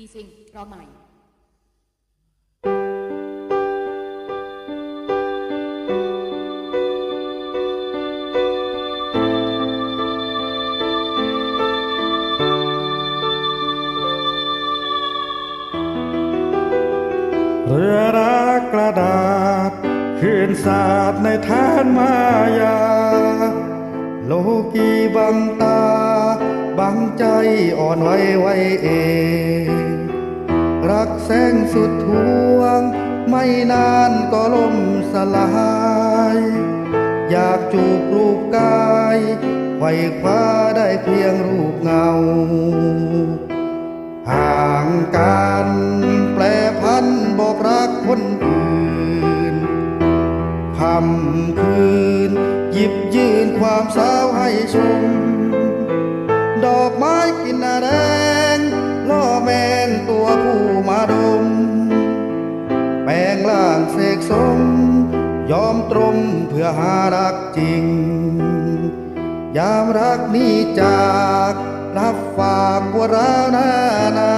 ดีซิงรอใหม่เรือรักกระดาษคืนสาดในแทนมายา โลกีบังตา บังใจอ่อนไหวไว้เอง สุดทวง ไม่นานก็ล่มสลาย อยากจูบรูปกายไขว่คว้าได้เพียงรูปเงา ห่างกันแปลพันบอกรักคนอื่นคำคืน หยิบยืนความสาวให้ชม ดอกไม้กินนาแด สม ยอมตรงเพื่อหารักจริง ยามรักนี้จากรับฝากว่าราวนานา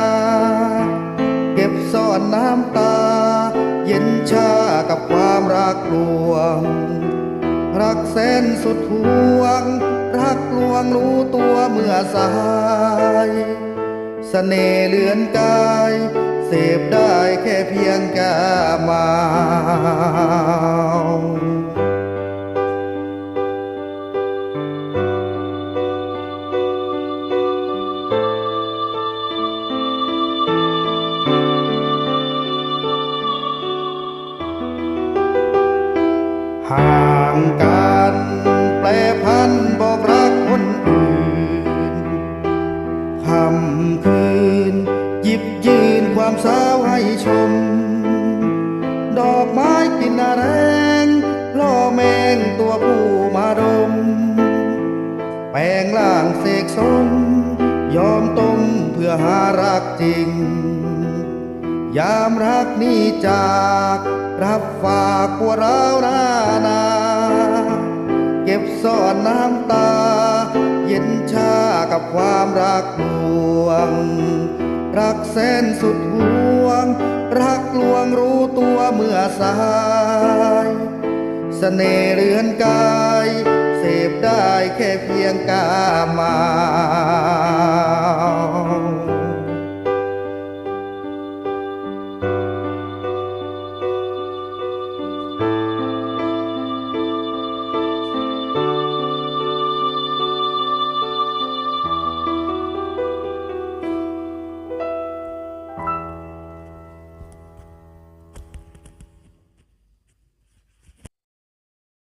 เก็บซ่อนน้ำตา เย็นชากับความรักลวง รักแสนสุดทวง รักลวงรู้ตัวเมื่อสายเสน่ห์เลือนกาย เสพได้แค่เพียงกามา ห่างกันแปลพันบอกรักคนอื่นคำคืน หยิบยืนความสาวให้ชม กินแรงล่อแมงตัวผู้มาดม แปลงล่างเสกสม ยอมต้มเพื่อหารักจริง ยามรักนี้จาก รับฝากพวเราหน้านา เก็บซ่อนน้ำตา เย็นชากับความรักลวง รักแสนสุดห่วง รักลวงรู้ตัวเมื่อสายเสน่ห์เรือนกาย เสพได้แค่เพียงกามา